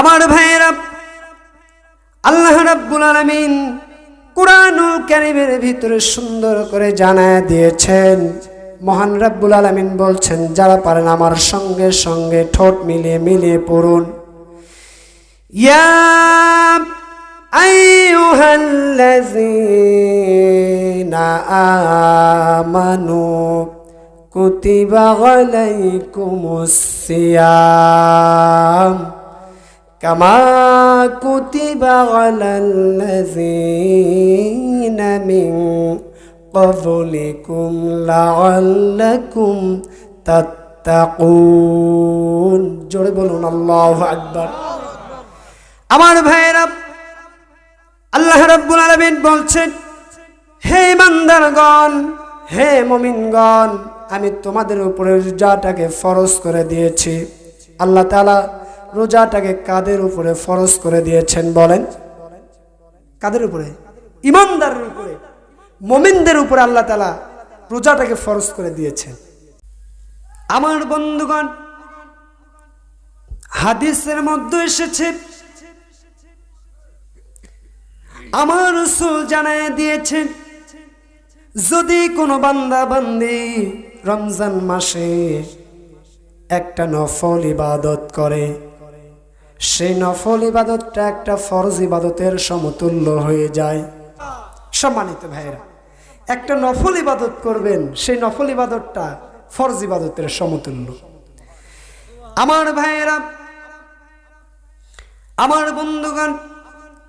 আমার ভাইয়েরা, আল্লাহ রাব্বুল আলামিন কুরআনুল কারীমের ভিতরে সুন্দর করে জানায় দিয়েছেন। মহান রাব্বুল আলামিন বলছেন, যারা পারেন আমার সঙ্গে সঙ্গে ঠোঁট মিলিয়ে মিলিয়ে পড়ুন। ইয়া কুতিবা আলাইকুমুস كما كتب على الذين من قبلكم لعلكم تتقون জোরে বলুন আল্লাহু আকবার আমার ভাইয়েরা আল্লাহ রাব্বুল আলামিন বলছেন হে ইমানদারগণ হে মুমিনগণ আমি তোমাদের উপরে রোজাটাকে ফরজ করে দিয়েছি আল্লাহ তাআলা রোজাটাকে কাদের উপরে ফরজ করে দিয়েছেন বলেন? কাদের উপরে? ইমানদারের উপরে। মমিনদের উপরে আল্লাহ তালা রোজাটাকে ফরজ করে দিয়েছেন। আমার বন্ধুগণ, হাদিসের মধ্যে এসেছে, আমার রসুল জানায় দিয়েছেন, যদি কোনো বান্দা বান্দি রমজান মাসে একটা নফল ইবাদত করে সেই নফল ইবাদতটা একটা ফরজ ইবাদতের সমতুল্য হয়ে যায়। সম্মানিত ভাইয়েরা, একটা নফল ইবাদত করবেন, সেই নফল ইবাদতটা ফরজ ইবাদতের সমতুল্য। আমার ভাইয়েরা, আমার বন্ধুগণ,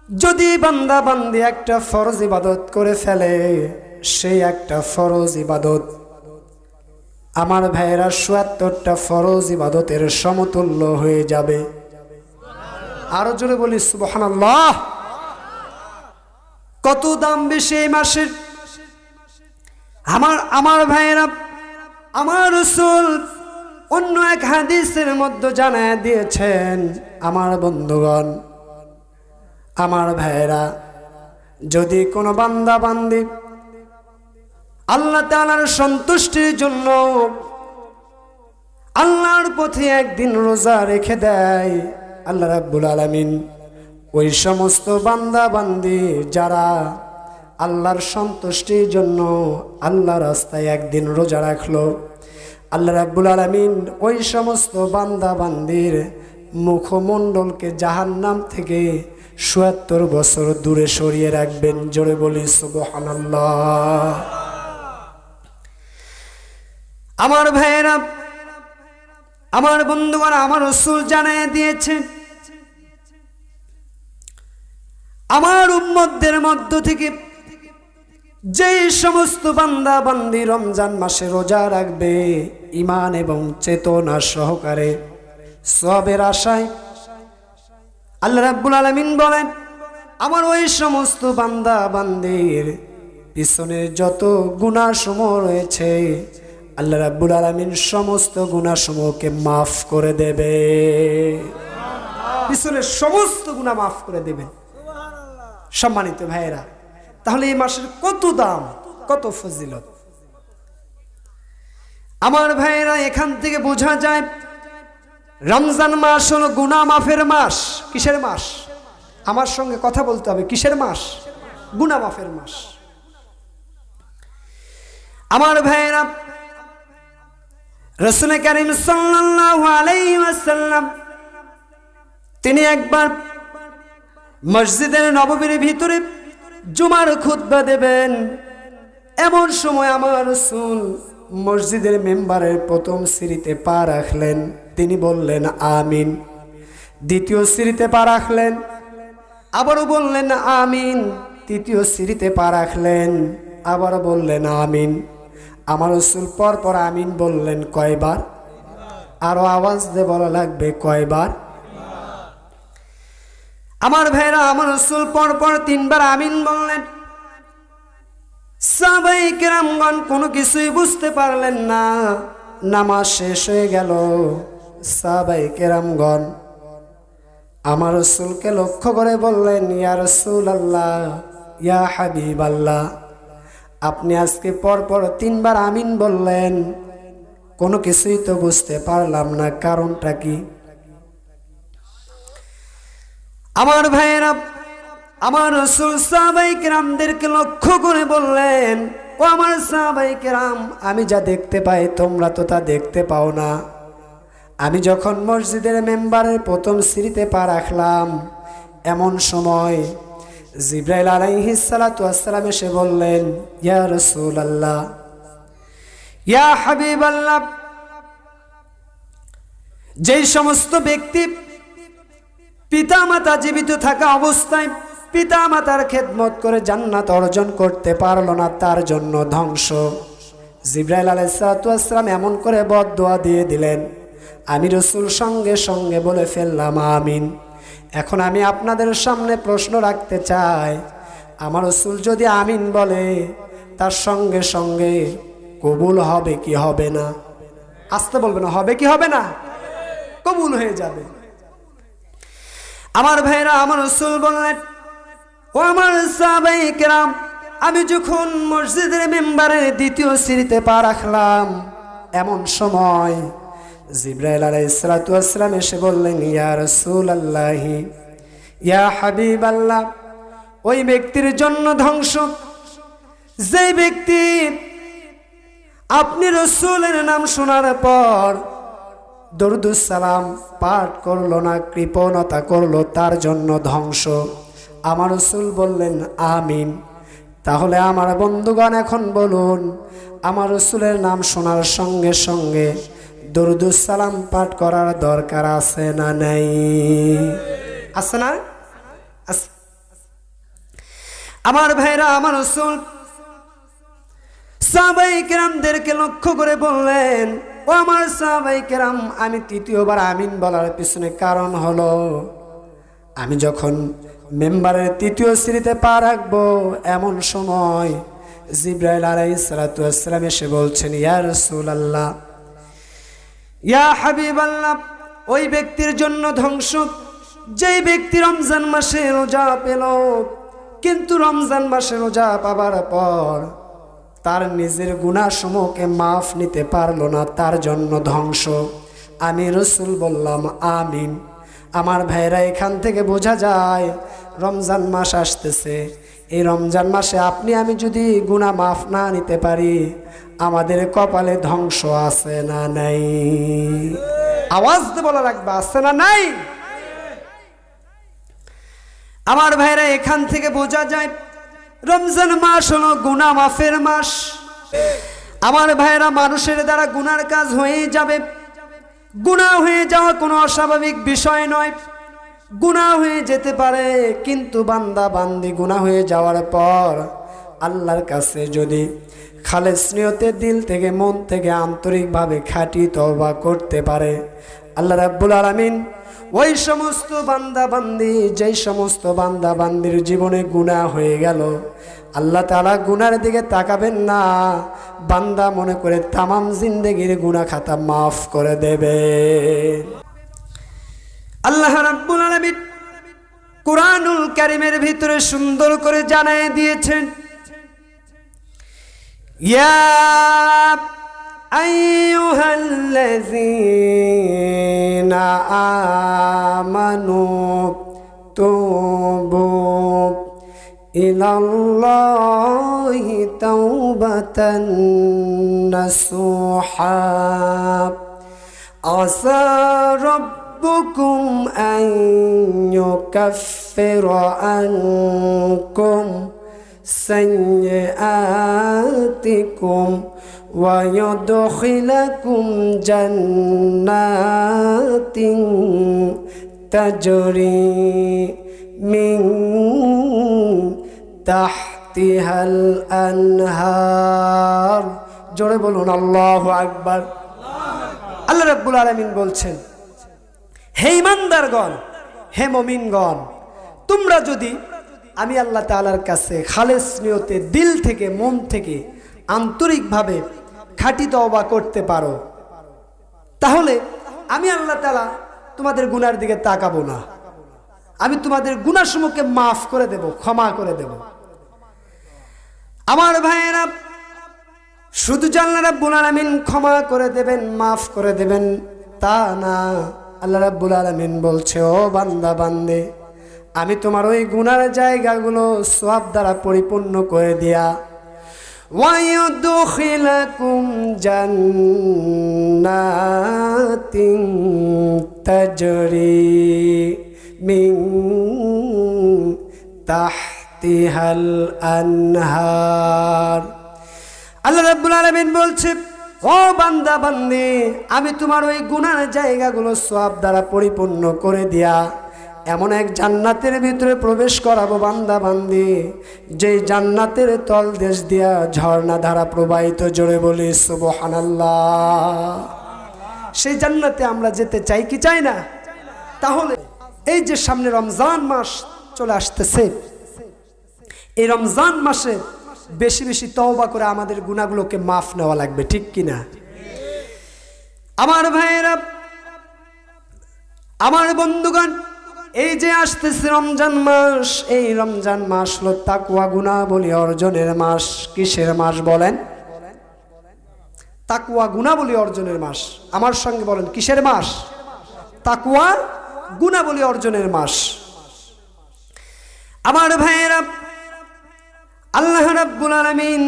যদি বান্দা বান্দি একটা ফরজ ইবাদত করে ফেলে সেই একটা ফরজ ইবাদত। আমার ভাইয়েরা চুয়াত্তরটা ফরজ ইবাদতের সমতুল্য হয়ে যাবে। আরও জোরে বলি, সুবহানাল্লাহ। কত দাম বেশি এই মাসের আমার আমার ভাইয়েরা, আমার রসুল অন্য এক হাদিসের মধ্যে জানায় দিয়েছেন, আমার বন্ধুগণ, আমার ভাইয়েরা, যদি কোনো বান্দা বান্দি আল্লাহ তালার সন্তুষ্টির জন্য আল্লাহর পথে একদিন রোজা রেখে দেয় আল্লাহ রাব্বুল আলামিন ওই সমস্ত বান্দা বান্দি যারা আল্লাহর সন্তুষ্টির জন্য আল্লাহ রাস্তায় একদিন রোজা রাখল, আল্লাহ রাব্বুল আলামিন ওই সমস্ত বান্দা বান্দির মুখমণ্ডলকে জাহান্নাম থেকে চুয়াত্তর বছর দূরে সরিয়ে রাখবেন। জোরে বলি, সুবহানাল্লাহ। আমার ভাইয়েরা, আমার বন্ধুগণ আমার রসুল জানায় দিয়েছে আমার উম্মতদের মধ্য থেকে যেই সমস্ত বান্দা বান্দি রমজান মাসে রোজা রাখবে ইমান এবং চেতনা সহকারে সবের আশায়, আল্লাহ রাব্বুল আলামিন বলেন, আমার ওই সমস্ত বান্দা বান্দির পিছনে যত গুণাসমূহ রয়েছে, আল্লাহ রাব্বুল আলামিন সমস্ত গুণাসমূহকে মাফ করে দেবে। পিছনের সমস্ত গুণা মাফ করে দেবেন। সম্মানিত ভাইয়েরা, তাহলে এই মাসের কত দাম, কত ফজিলত? আমার ভাইয়েরা, এখান থেকে বোঝা যায়, রমজান মাস হলো গুনা মাফের মাস। কিসের মাস? আমার সঙ্গে কথা বলতে হবে, কিসের মাস? গুনা মাফের মাস। আমার ভাইয়েরা, রসুল করিম আলাইহি তিনি একবার মসজিদের নববীর ভিতরে জুমার খুতবা দেবেন। এমন সময় আমার রসুল মসজিদের মেম্বারের প্রথম সিঁড়িতে পা রাখলেন। তিনি বললেন, আমিন। দ্বিতীয় সিঁড়িতে পা রাখলেন। আবারও বললেন, আমিন। তৃতীয় সিঁড়িতে পা রাখলেন। আবারও বললেন, আমিন। আমার রসুল পর পর আমিন বললেন, কয়বার? আরও আওয়াজ দিয়ে বলা লাগবে, কয়বার? আমার ভাইরা, আমার রসুল পর তিনবার আমিন বললেন। সাবাই কেরামগণ কোনো কিছুই বুঝতে পারলেন না। নামাজ শেষ হয়ে গেল। সাবাই কেরামগণ আমার রসুলকে লক্ষ্য করে বললেন, ইয়া রসুল আল্লাহ ইয়া হাবিব আল্লাহ আপনি আজকে পর পর তিনবার আমিন বললেন। কোনো কিছুই তো বুঝতে পারলাম না, কারণটা কি? আমার ভাইয়েরা, আমার রসুল সাহাবাই কেরামদেরকে লক্ষ্য করে বললেন, ও আমার সাহাবাই কেরাম, আমি যা দেখতে পাই, তোমরা তো তা দেখতে পাও না। আমি যখন মসজিদের মেম্বারের প্রথম সিঁড়িতে পা রাখলাম, এমন সময় জিব্রাইল আলাইহিসালাতু আসসালাম এসে বললেন, ইয়া রসুল আল্লাহ ইয়া হাবিব আল্লাহ যেই সমস্ত ব্যক্তি পিতামাতা জীবিত থাকা অবস্থায় পিতামাতার খেদমত করে জান্নাত অর্জন করতে পারল না, তার জন্য ধ্বংস। জিব্রাইল আলাইসালাম এমন করে বদোয়া দিয়ে দিলেন, আমি রসুল সঙ্গে সঙ্গে বলে ফেললাম, আমিন। এখন আমি আপনাদের সামনে প্রশ্ন রাখতে চাই, আমার রসুল যদি আমিন বলে, তার সঙ্গে সঙ্গে কবুল হবে কি হবে না? আসতে বলবে না হবে কি হবে না? কবুল হয়ে যাবে। আমার ভাইরা, আমার রসুল বললেন, ও আমার সাহাবাই কেরাম, আমি যখন মসজিদের মেম্বারের দ্বিতীয় সিঁড়িতে পা রাখলাম, এমন সময় জিব্রাইল আলাইসালাম এসে বললেন, ইয়া রসুল আল্লাহি ইয়া হাবিব আল্লাহ ওই ব্যক্তির জন্য ধ্বংস। যে ব্যক্তি আপনি রসুলের নাম শোনার পর দরুদুসালাম পাঠ করল না, কৃপণতা করল তার জন্য ধ্বংস। আমার রসুল বললেন, আমিন। তাহলে আমার বন্ধুগণ এখন বলুন, আমার রসুলের নাম শোনার সঙ্গে সঙ্গে দরুদুসালাম পাঠ করার দরকার আছে না নাই? আছে না। আমার ভাইরা, আমার রসুল সাহাবাই কেরামদেরকে লক্ষ্য করে বললেন ও আমার সাহাবাই কেরাম, আমি তৃতীয়বার আমিন বলার পিছনে কারণ হলো, আমি যখন মেম্বারের তৃতীয় শ্রেণীতে পা রাখব, এমন সময় জিব্রাইল আলাই সালাতাম এসে বলছেন, ইয়া রসুল আল্লাহ ইয়া হাবিব আল্লাহ ওই ব্যক্তির জন্য ধ্বংস, যেই ব্যক্তি রমজান মাসে রোজা পেল, কিন্তু রমজান মাসে রোজা পাবার পর তার নিজের গুণাসমূহকে মাফ নিতে পারল না, তার জন্য ধ্বংস। আমি রসুল বললাম, আমিন। আমার ভাইরা এখান থেকে বোঝা যায়, রমজান মাস আসতেছে। এই রমজান মাসে আপনি, আমি যদি গুণা মাফ না নিতে পারি, আমাদের কপালে ধ্বংস আছে না নাই? আওয়াজ বলা লাগবে, আছে না নাই? আমার ভাইরা এখান থেকে বোঝা যায় রমজান মাস হলো গুনা মাফের মাস। আমার ভাইরা মানুষের দ্বারা গুনার কাজ হয়ে যাবে। গুণা হয়ে যাওয়া কোনো অস্বাভাবিক বিষয় নয়। গুণা হয়ে যেতে পারে, কিন্তু বান্দা বান্দি গুণা হয়ে যাওয়ার পর আল্লাহর কাছে যদি খালে স্নেহতে দিল থেকে, মন থেকে আন্তরিকভাবে খাটি তবা করতে পারে, আল্লাহ রাব্বুল আলামিন ওই সমস্ত বান্দা বান্দি যেই সমস্ত বান্দা বান্দির জীবনে গুণা হয়ে গেল, আল্লাহ তালা গুনার দিকে তাকাবেন না। বান্দা মনে করে তামাম জিন্দেগির গুণা খাতা মাফ করে দেবে। আল্লাহ রাব্বুল আলামিন কুরআনুল কারীমের ভিতরে সুন্দর করে জানায় দিয়েছেন, ইয়া أيها الذين آمنوا توبوا إلى الله توبة نصوحا. عسى ربكم أن يكفر عنكم سيئاتكم ويدخلكم جنات تجري من تحتها الأنهار জোরে বলুন আল্লাহ আকবার আল্লাহ রাব্বুল আলামিন বলছেন হে ইমানদারগণ হে মমিনগণ তোমরা যদি আমি আল্লাহ তাআলার কাছে খালেস নিয়তে দিল থেকে মন থেকে আন্তরিকভাবে খাঁটি তওবা করতে পারো। তাহলে আমি আল্লাহ তালা তোমাদের গুনার দিকে তাকাবো না। আমি তোমাদের গুনাসমূহকে মাফ করে দেব, ক্ষমা করে দেব। আমার ভাইয়েরা, শুধু জানলা রাব্বুল আলামিন ক্ষমা করে দেবেন, মাফ করে দেবেন, তা না। আল্লাহ রাব্বুল আলামিন বলছে, ও বান্দা, বান্দে, আমি তোমার ওই গুনার জায়গাগুলো সব দ্বারা পরিপূর্ণ করে দিয়া ويدخلكم جنات تجري من تحتها الأنهار আল্লাহ রাব্বুল আলামিন বলছে ও বান্দা বান্দি আমি তোমার ওই গুনার জায়গাগুলো সব দ্বারা পরিপূর্ণ করে দিয়া এমন এক জান্নাতের ভিতরে প্রবেশ করাবো বান্দা বান্দি। যে জান্নাতের তল দেশ দিয়া ঝর্ণা ধারা প্রবাহিত, জোরে বলি, সুবহানাল্লাহ। সেই জান্নাতে আমরা যেতে চাই কি চাই না? তাহলে এই যে সামনে রমজান মাস চলে আসতেছে, এই রমজান মাসে বেশি বেশি তওবা করে আমাদের গুণাগুলোকে মাফ নেওয়া লাগবে, ঠিক কিনা আমার ভাইয়েরা, আমার বন্ধুগণ এই যে আসতেছে রমজান মাস, এই রমজান মাস হলো তাকুয়া গুণা বলি অর্জনের মাস। কিসের মাস বলেন? তাকুয়া গুণাবলী অর্জনের মাস। আমার সঙ্গে বলেন, কিসের মাস? তাকুয়া গুণাবলী অর্জনের মাস। আমার ভাইয়েরা, আল্লাহ রাব্বুল আলামিন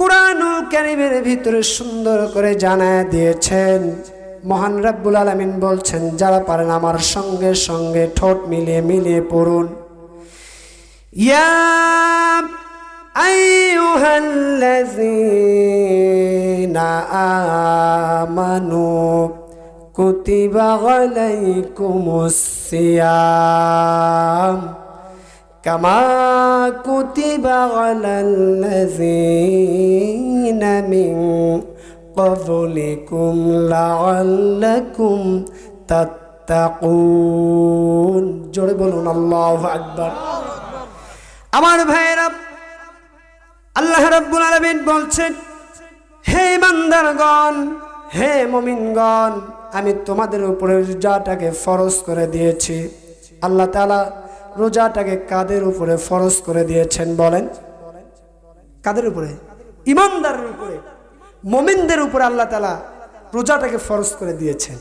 কোরআনুল কারীমের ভিতরে সুন্দর করে জানায় দিয়েছেন মহান রব্বুল আলমিন বলছেন, যারা পারেন আমার সঙ্গে সঙ্গে ঠোঁট মিলিয়ে মিলিয়ে পড়ুন। ইয়া আইয়ুহাল্লাযীনা আমানু কুতিবা আলাইকুমুস সিয়াম কামা কুতিবা মিন قبلكم لعلكم تتقون জোরে বলুন আল্লাহু আকবার আমার ভাইয়েরা আল্লাহ রাব্বুল আলামিন বলছেন হে ইমানদারগণ হে মুমিনগণ আমি তোমাদের উপরে রোজাটাকে ফরজ করে দিয়েছি আল্লাহ তাআলা রোজাটাকে কাদের উপরে ফরজ করে দিয়েছেন বলেন কাদের উপরে ইমানদারের উপরে মোমিনদের উপর আল্লাহ তালা রোজাটাকে ফরজ করে দিয়েছেন।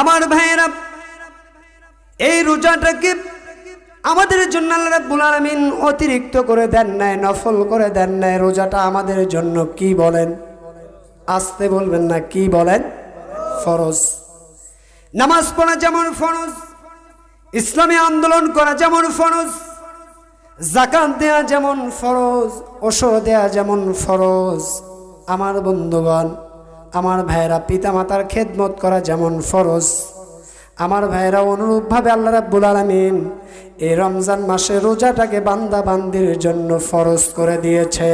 আমার ভাইয়েরা, এই রোজাটাকে আমাদের জন্য আল্লাহ রাব্বুল অতিরিক্ত করে দেন নাই, নফল করে দেন নাই। রোজাটা আমাদের জন্য কি বলেন? আসতে বলবেন না, কি বলেন? ফরজ। নামাজ পড়া যেমন ফরজ, ইসলামী আন্দোলন করা যেমন ফরজ জাকাত দেয়া যেমন ফরজ ওষর দেয়া যেমন ফরজ। আমার বন্ধুগণ, আমার ভাইয়েরা, পিতামাতার খেদমত করা যেমন ফরজ। আমার ভাইয়েরা, অনুরূপভাবে আল্লাহ রাব্বুল আলামিন এই রমজান মাসে রোজাটাকে বান্দা বান্দির জন্য ফরজ করে দিয়েছে।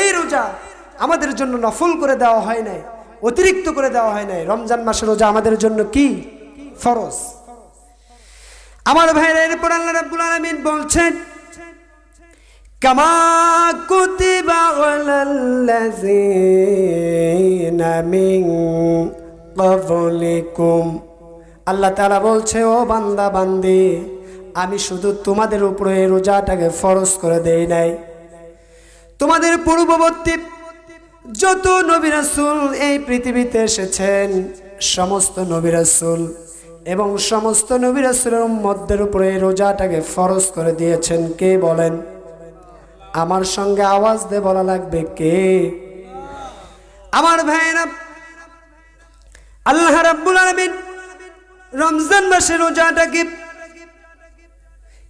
এই রোজা আমাদের জন্য নফল করে দেওয়া হয় নাই, অতিরিক্ত করে দেওয়া হয় নাই। রমজান মাসে রোজা আমাদের জন্য কি? ফরজ। আমার ভাইরা এরপর আল্লাহ রাব্বুল আলামিন বলছেন আল্লাহ তাআলা বলছে, ও বান্দা, বান্দি, আমি শুধু তোমাদের উপরে এই রোজাটাকে ফরজ করে দেই নাই। তোমাদের পূর্ববর্তী যত নবী রাসূল এই পৃথিবীতে এসেছেন, সমস্ত নবী রাসূল এবং সমস্ত নবী রাসূলের উম্মতদের উপরে রোজাটাকে ফরজ করে দিয়েছেন। কে বলেন? আমার সঙ্গে আওয়াজ দিয়ে বলা লাগবে কে? আমার ভাইয়েরা, আল্লাহ রাব্বুল আলামিন রমজান মাসে রোজাটাকে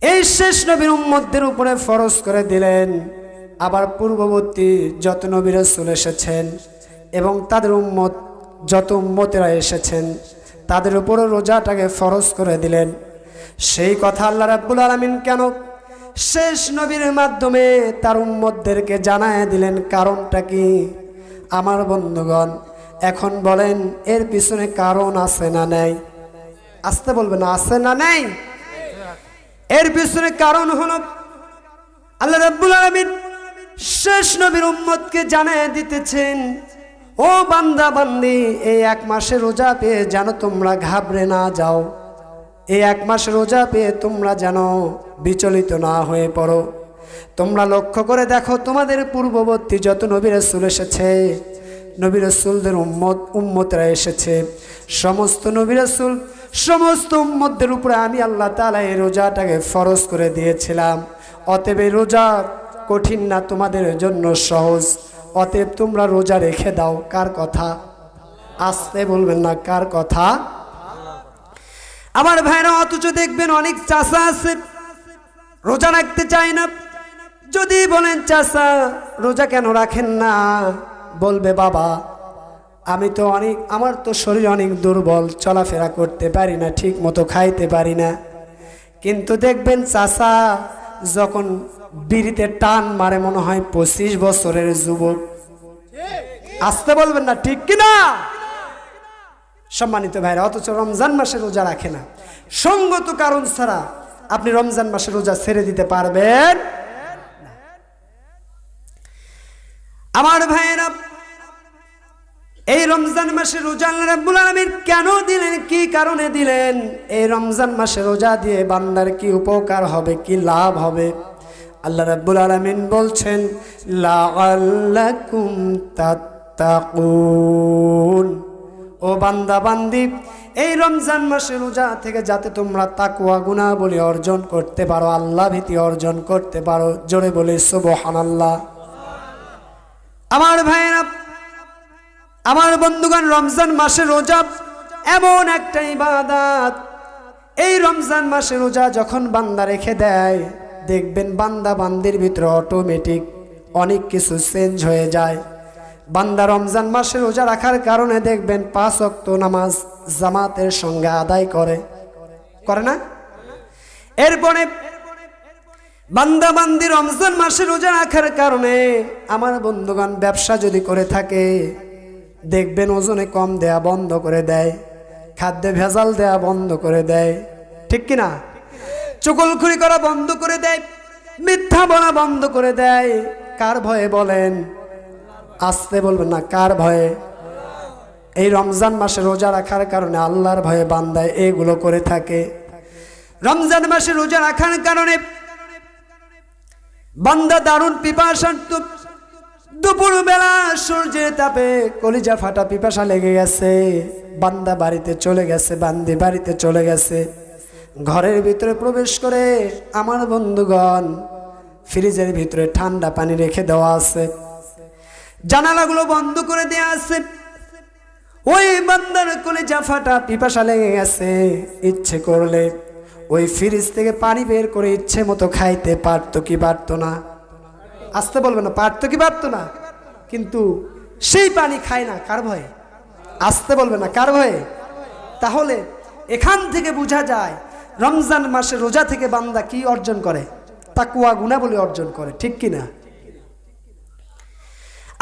এই শেষ নবীর উম্মতদের উপরে ফরজ করে দিলেন। আবার পূর্ববর্তী যত নবী রাসূল এসেছেন এবং তাদের উম্মত, যত উম্মতেরা এসেছেন তাদের উপরও রোজাটাকে ফরজ করে দিলেন। সেই কথা আল্লাহ রাব্বুল আলামিন কেন শেষ নবীর মাধ্যমে তার উম্মতদেরকে জানায় দিলেন, কারণটা কি? আমার বন্ধুগণ, এখন বলেন, এর পিছনে কারণ আছে না নেই? আসতে বলবেন, আছে না নেই? এর পিছনে কারণ হলো আল্লাহ রাব্বুল আলামিন শেষ নবীর উম্মতকে জানায় দিতেছেন ও বান্দা বান্দি এই এক মাসে রোজা পেয়ে যেন তোমরা ঘাবড়ে না যাও। এই এক মাস রোজা পেয়ে তোমরা যেন বিচলিত না হয়ে পড়ো। তোমরা লক্ষ্য করে দেখো, তোমাদের পূর্ববর্তী যত নবী রাসূল এসেছে, নবী রসুলদের উম্মত, উম্মতরা এসেছে। সমস্ত নবী রসুল, সমস্ত উম্মতদের উপরে আমি আল্লাহ তালা এই রোজাটাকে ফরজ করে দিয়েছিলাম। অতএব এই রোজা কঠিন না, তোমাদের জন্য সহজ। অতএব তোমরা রোজা রেখে দাও। কার কথা? আসতে বলবেন না, কার কথা? আমার ভাইরা, অথচ দেখবেন অনেক চাষা আছে, রোজা রাখতে চায় না। যদি বলেন, চাষা, রোজা কেন রাখেন না? বলবে, বাবা, আমি তো অনেক, আমার তো শরীর অনেক দুর্বল, চলাফেরা করতে পারি না ঠিক মতো খাইতে পারি না। কিন্তু দেখবেন, চাষা যখন বিড়িতে টান মারে মনে হয় পঁচিশ বছরের যুবক। আসতে বলবেন না, ঠিক কিনা? সম্মানিত ভাইরা, অথচ রমজান মাসে রোজা রাখে না। সঙ্গত কারণ ছাড়া আপনি রমজান মাসে রোজা ছেড়ে দিতে পারবেন আমার ভাইয়েরা, এই রমজান মাসে রোজা আল্লাহ কেন দিলেন, কি কারণে দিলেন? এই রমজান মাসে রোজা দিয়ে বান্দার কি উপকার হবে, কি লাভ হবে? আল্লাহ রাব্বুল আলামিন বলছেন ও বান্দা, বান্দি, এই রমজান মাসে রোজা থেকে যাতে তোমরা তাকুয়া গুণাবলী অর্জন করতে পারো, আল্লাহ ভীতি অর্জন করতে পারো, জোরে বলে সুবহানাল্লাহ। আমার ভাইয়েরা, আমার বন্ধুগণ, রমজান মাসে রোজা এমন একটা ইবাদাত। এই রমজান মাসে রোজা যখন বান্দা রেখে দেয় দেখবেন বান্দা বান্দির ভিতরে অটোমেটিক অনেক কিছু চেঞ্জ হয়ে যায়। বান্দা রমজান মাসে রোজা রাখার কারণে দেখবেন পাঁচ অক্ত নামাজ জামাতের সঙ্গে আদায় করে। করে না? এরপরে বান্দা বান্দি রমজান মাসে রোজা রাখার কারণে আমার বন্ধুগণ ব্যবসা যদি করে থাকে, দেখবেন ওজনে কম দেয়া বন্ধ করে দেয়, খাদ্যে ভেজাল দেয়া বন্ধ করে দেয়। ঠিক কি না চুকলখুরি করা বন্ধ করে দেয়, মিথ্যা বলা বন্ধ করে দেয়। কার ভয়ে বলেন? আসতে বলবেন না, কার ভয়ে? এই রমজান মাসে রোজা রাখার কারণে আল্লাহর ভয়ে বান্দায় এগুলো করে থাকে। রমজান মাসে রোজা রাখার কারণে বান্দা দারুণ পিপাসার্থ। দুপুর বেলা সূর্যের তাপে কলিজা ফাটা পিপাসা লেগে গেছে। বান্দা বাড়িতে চলে গেছে, বান্দি বাড়িতে চলে গেছে। ঘরের ভিতরে প্রবেশ করে আমার বন্ধুগণ, ফ্রিজের ভিতরে ঠান্ডা পানি রেখে দেওয়া আছে। জানালাগুলো বন্ধ করে দেওয়া আছে। ওই বান্দার কলিজা জাফাটা পিপাসা লেগে গেছে, ইচ্ছে করলে ওই ফ্রিজ থেকে পানি বের করে ইচ্ছে মতো খাইতে পারতো কি পারতো না। আসতে বলবে না, পারতো কি পারতো না? কিন্তু সেই পানি খায় না, কার ভয়ে? আসতে বলবে না, কার ভয়ে? তাহলে এখান থেকে বোঝা যায় রমজান মাসে রোজা থেকে বান্দা কি অর্জন করে? তাকুয়া গুণাবলী অর্জন করে, ঠিক কি না?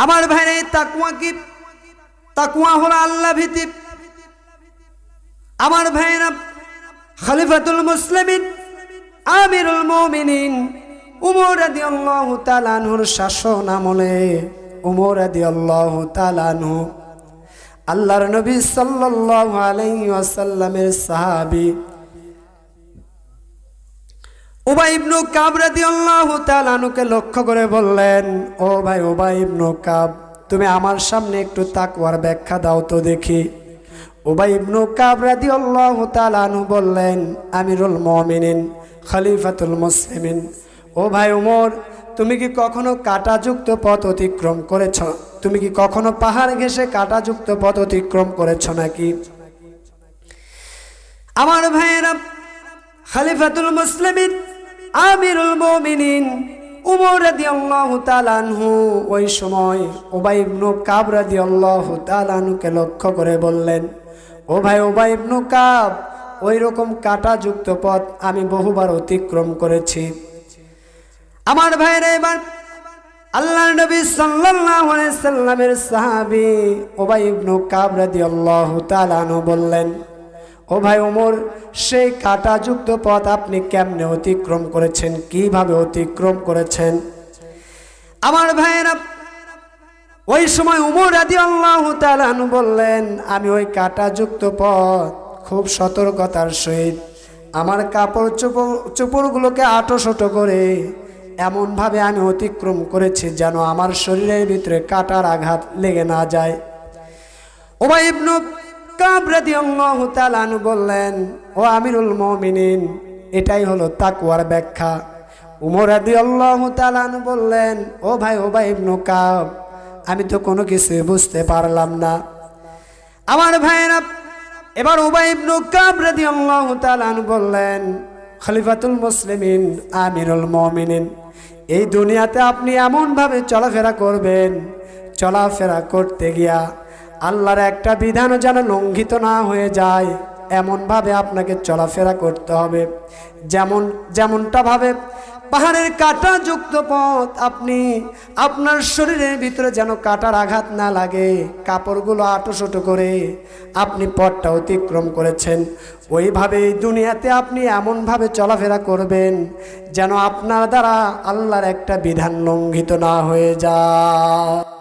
আমার ভাইরে তাকুয়া কি? তাকুয়া হলো আল্লাহ ভীতি। আমার ভাইরা খলিফাতুল মুসলিমিন, আমিরুল মুমিনিন, উমর রাদিয়াল্লাহু তাআলা আনহুর শাসন আমলে, উমর রাদিয়াল্লাহু তাআলা আনহু, আল্লাহর নবী সাল্লাল্লাহু আলাইহি ওয়াসাল্লামের সাহাবী উবাই ইবনু কাব রাদিয়াল্লাহু তাআলা আনহুকে লক্ষ্য করে বললেন, ও ভাই উবাই ইবনু কাব, তুমি আমার সামনে একটু তাকওয়ার ব্যাখ্যা দাও তো দেখি। উবাই ইবনু কাব রাদিয়াল্লাহু তাআলা আনহু বললেন, আমিরুল মুমিনিন, খলিফাতুল মুসলিমিন। ও ভাই উমর, তুমি কি কখনো কাঁটাযুক্ত পথ অতিক্রম করেছ? তুমি কি কখনো পাহাড় ঘেসে কাঁটাযুক্ত পথ অতিক্রম করেছ নাকি? আমার ভাইয়েরা, খালিফাতুল মুসলিমিন আমিরুল মুমিনিন উমর রাদিয়াল্লাহু তাআলা আনহু ওই সময় উবাই ইবনু কাব রাদিয়াল্লাহু তাআলা আনহুকে লক্ষ্য করে বললেন, ও ভাই উবাই ইবনু কাব, ওই রকম কাঁটাযুক্ত পথ আমি বহুবার অতিক্রম করেছি। আমার ভাইরা এবার আল্লাহ নবী সাল্লাল্লাহু আলাইহি সাল্লামের সাহাবী উবাই ইবনু কাব রাদিয়াল্লাহু তাআলা আনহু বললেন ও ভাই ওমর, সেই কাঁটাযুক্ত পথ আপনি কেমনে অতিক্রম করেছেন? কীভাবে অতিক্রম করেছেন? আমার ভাইয়েরা, ওই সময় উমর আদি আল্লাহ বললেন, আমি ওই কাঁটাযুক্ত পথ খুব সতর্কতার সহিত আমার কাপড় চোপড়, চোপড়গুলোকে আটো শোটো করে এমনভাবে আমি অতিক্রম করেছি যেন আমার শরীরের ভিতরে কাটার আঘাত লেগে না যায়। ওবাই ইবনু কাব রাদিয়াল্লাহু তাআলা আনহু বললেন, ও আমিরুল মুমিনিন, এটাই হলো তাকওয়ার ব্যাখ্যা। উমর আনহু বললেন, ও ভাই ওবাই ইবনু কাব, আমি তো কোনো কিছুই বুঝতে পারলাম না। আমার ভাইয়েরা, এবার উবাই ইবনু কাব রাদিয়াল্লাহু তাআলা বললেন, খলিফাতুল মুসলিমিন, আমিরুল মুমিনিন, এই দুনিয়াতে আপনি এমনভাবে চলাফেরা করবেন, চলাফেরা করতে গিয়া আল্লাহর একটা বিধানও যেন লঙ্ঘিত না হয়ে যায়, এমনভাবে আপনাকে চলাফেরা করতে হবে। যেমন, যেমনটা ভাবে, পাহাড়ের কাটা যুক্ত পথ, আপনি আপনার শরীরের ভিতরে যেন কাটার আঘাত না লাগে, কাপড়গুলো আটোশোটো করে আপনি পথটা অতিক্রম করেছেন। ওইভাবে দুনিয়াতে আপনি এমনভাবে চলাফেরা করবেন যেন আপনার দ্বারা আল্লাহর একটা বিধান লঙ্ঘিত না হয়ে যায়।